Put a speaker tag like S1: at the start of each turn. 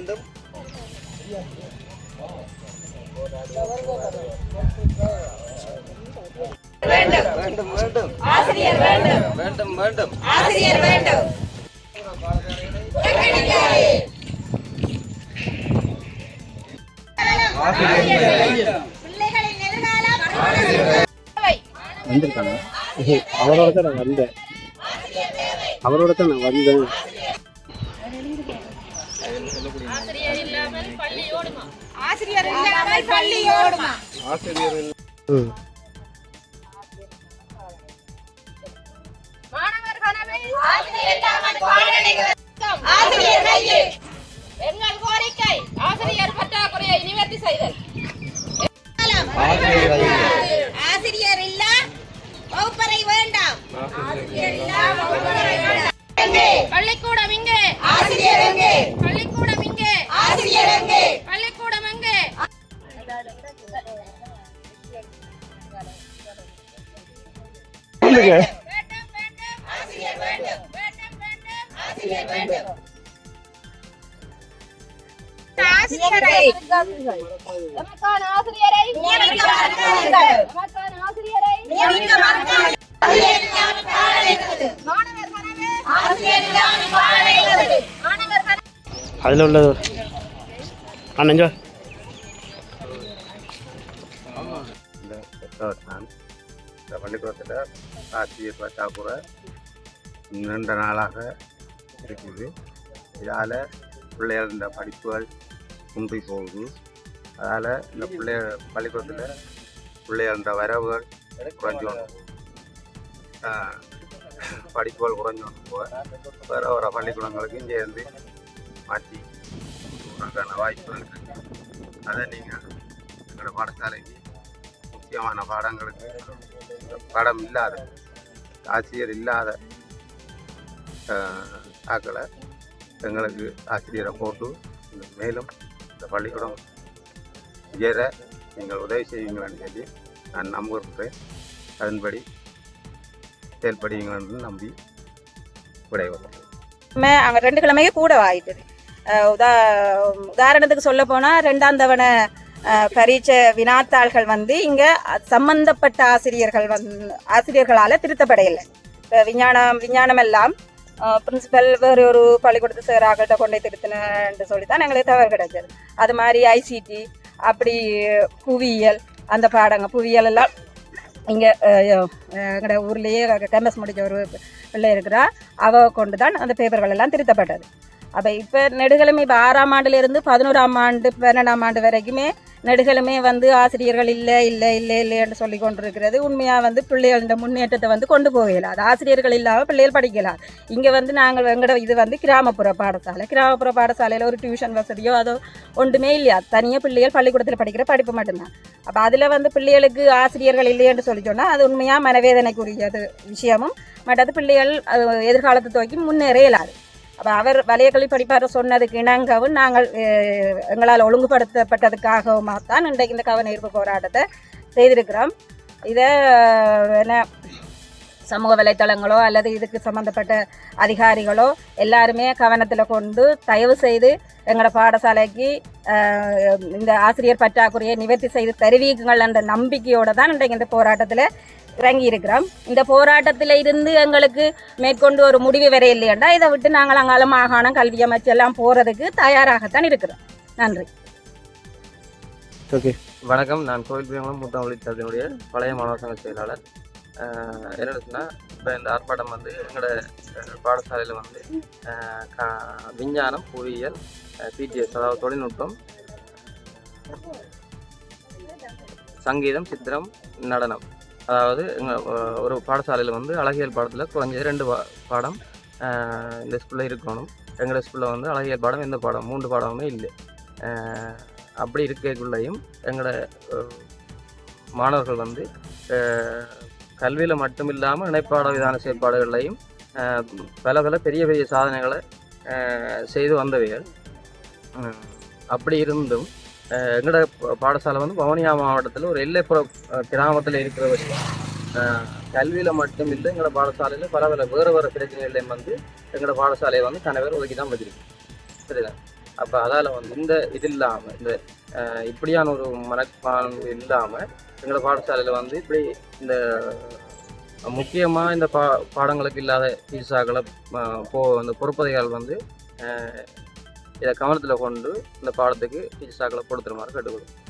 S1: வேண்டும். வேண்டும்.
S2: வேண்டும் ஆசிரியர் வேண்டும்.
S1: வேண்டும் வேண்டும்.
S2: ஆசிரியர்
S3: வந்திருக்காங்க. அவரோட தான் நான் வந்தேன். அவரோட தான் நான் வந்தேன்.
S2: ஆசிரியர் இல்லாமல் பள்ளி ஓடுமா
S3: ம்
S2: மாணவர் கனவில் ஆசிரியர் இல்லாமல் பாடநெறிகள் ஆசிரியர் கையில். எங்கள் கோரிக்கை ஆசிரியர் பற்றாக்குறையை நிவர்த்தி செய்தல். ஆசிரியர். நமக்கான ஆசிரியரை. நமக்கான மறக்காதீர்கள் ஆசிரியர்
S4: இந்த பள்ளிக்கூடத்தில் ஆசிரியர் பற்றாக்குறை நீண்ட நாளாக இருக்குது. இதால் பிள்ளைகள் இந்த படிப்புகள் குன்றி போகுது. அதால் இந்த பிள்ளை பள்ளிக்கூடத்தில் பிள்ளைகள் இந்த வரவுகள் குறைஞ்சு கொண்டு படிப்புகள் குறைஞ்சு கொண்டு போக வேறு வர பள்ளிக்கூடங்களுக்கு இங்கே இருந்து மாற்றி அதுக்கான வாய்ப்புகள் இருக்குது அதை நீங்கள் எங்களோட பாடசாலைக்கு முக்கியமான பாடங்களுக்கு. பாடம் இல்லாத ஆசிரியர் இல்லாத ஆக்களை எங்களுக்கு ஆசிரியரை போட்டு மேலும் இந்த பள்ளிக்கூடம் உயர நீங்கள் உதவி செய்வீங்களான்னு சொல்லி நான் நம்புகிறேன். அதன்படி செயல்படுவீங்கள் என்று நம்பி விடைபெறுகிறேன்.
S5: அங்கே ரெண்டு கிழமையே கூட ஆயிட்டுது உதா உதாரணத்துக்கு சொல்ல போனால் ரெண்டாம் தவணை பரீட்சை வினாத்தாள்கள் வந்து இங்கே சம்பந்தப்பட்ட ஆசிரியர்கள் வந் ஆசிரியர்களால் திருத்தப்படையில்லை இப்போ விஞ்ஞானம் விஞ்ஞானமெல்லாம் பிரின்சிபல் வேறு ஒரு பள்ளிக்கூடத்து சேராக்கள்கிட்ட கொண்டு போய் திருத்தினு சொல்லி தான் எங்களுக்கு தவறு கிடைச்சது. அது மாதிரி ஐசிடி அப்படி புவியியல் அந்த பாடங்க புவியியல் எல்லாம் இங்கே எங்களோட ஊர்லேயே கேம்பஸ் முடிச்ச ஒரு பிள்ளை இருக்கிறா அவ கொண்டு தான் அந்த பேப்பர்கள் எல்லாம் திருத்தப்பட்டது. அப்போ இப்போ நெடுகளுமே இப்போ ஆறாம் ஆண்டுலேருந்து பதினோராம் ஆண்டு பன்னெண்டாம் ஆண்டு வரைக்குமே நெடுகளுமே வந்து ஆசிரியர்கள் இல்லை இல்லை இல்லை இல்லைன்னு சொல்லி கொண்டிருக்கிறது. உண்மையாக வந்து பிள்ளைகளின் முன்னேற்றத்தை வந்து கொண்டு போகலாம். அது ஆசிரியர்கள் இல்லாமல் பிள்ளைகள் படிக்கலாம். இங்கே வந்து நாங்கள் எங்களோட இது வந்து கிராமப்புற பாடசாலை. கிராமப்புற பாடசாலையில் ஒரு டியூஷன் வசதியோ அதோ ஒன்றுமே இல்லையா? தனியாக பிள்ளைகள் பள்ளிக்கூடத்தில் படிக்கிற படிப்பு மட்டும்தான். அப்போ அதில் வந்து பிள்ளைகளுக்கு ஆசிரியர்கள் இல்லையென்று சொல்லி சொன்னால் அது உண்மையாக மனவேதனைக்குரியது விஷயமும். மற்றது பிள்ளைகள் அது எதிர்காலத்தை துவக்கி முன்னேற இயலாது. அப்போ அவர் வலய கல்வி படிப்பார் சொன்னதுக்கு இணங்கவும் நாங்கள் எங்களால் ஒழுங்குபடுத்தப்பட்டதுக்காகவும் தான் இன்றைக்கு இந்த கவனீர்ப்பு போராட்டத்தை செய்திருக்கிறோம். இதை என்ன சமூக வலைத்தளங்களோ அல்லது இதுக்கு சம்மந்தப்பட்ட அதிகாரிகளோ எல்லாருமே கவனத்தில் கொண்டு தயவு செய்து எங்களோட பாடசாலைக்கு இந்த ஆசிரியர் பற்றாக்குறையை நிவர்த்தி செய்து தருவீங்கள் என்ற நம்பிக்கையோடு தான் இன்றைக்கு இந்த போராட்டத்தில் இறங்கி இருக்கிறோம். இந்த போராட்டத்தில் இருந்து எங்களுக்கு மேற்கொண்டு ஒரு முடிவு வர இல்லையாண்டா. இதை விட்டு நாங்கள் அங்கால மாகாணம் கல்வி அமைச்சு எல்லாம் போகிறதுக்கு தயாராகத்தான் இருக்கிறோம். நன்றி.
S3: ஓகே.
S1: வணக்கம். நான் கோவில் பிரியமலம் மூத்த ஒளித்தத்தினுடைய பழைய மாணவர் சங்க செயலாளர் அஹ் இப்போ இந்த ஆர்ப்பாட்டம் வந்து எங்களோட பாடசாலையில் வந்து கா- விஞ்ஞானம் பொறியியல் பிடிஎஸ் அதாவது தொழில்நுட்பம் சங்கீதம் சித்திரம் நடனம். அதாவது எங்கள் ஒரு பாடசாலையில் வந்து அழகியல் பாடத்தில் குறைஞ்சது ரெண்டு பாடம் இந்த ஸ்கூலில் இருக்கணும். எங்களோட ஸ்கூலில் வந்து அழகியல் பாடம் எந்த பாடம் மூன்று பாடமுமே இல்லை. அப்படி இருக்கக்குள்ளேயும் எங்களோட மாணவர்கள் வந்து கல்வியில் மட்டும் இல்லாமல் இணைப்பாட விதான செயற்பாடுகளையும் பல பல பெரிய பெரிய சாதனைகளை செய்து வந்தவைகள். அப்படி இருந்தும் எங்களோட பாடசாலை வந்து வவுனியா மாவட்டத்தில் ஒரு எல்லைப்புற கிராமத்தில் இருக்கிற விஷயம் கல்வியில் மட்டும் இல்லை எங்களோட பாடசாலையில் பல பல வேறு வேறு பிரச்சனைகளையும் வந்து எங்களோட பாடசாலையை வந்து கணவர் ஒதுக்கி தான் வச்சிருக்கோம் சரிதான் அப்போ அதால் வந்து இந்த இது இல்லாமல் இந்த இப்படியான ஒரு மனப்பான் இல்லாமல் எங்களோட பாடசாலையில் வந்து இப்படி இந்த முக்கியமாக இந்த பா பாடங்களுக்கு இல்லாத டீச்சர்ஸாக்களை போ அந்த பொறுப்பதைகள் வந்து இதை கவனத்தில் கொண்டு இந்த பாடத்துக்கு டீச்சர்ஸாக்களை கொடுத்துருமாறு கேட்டுக்கொள்ளும்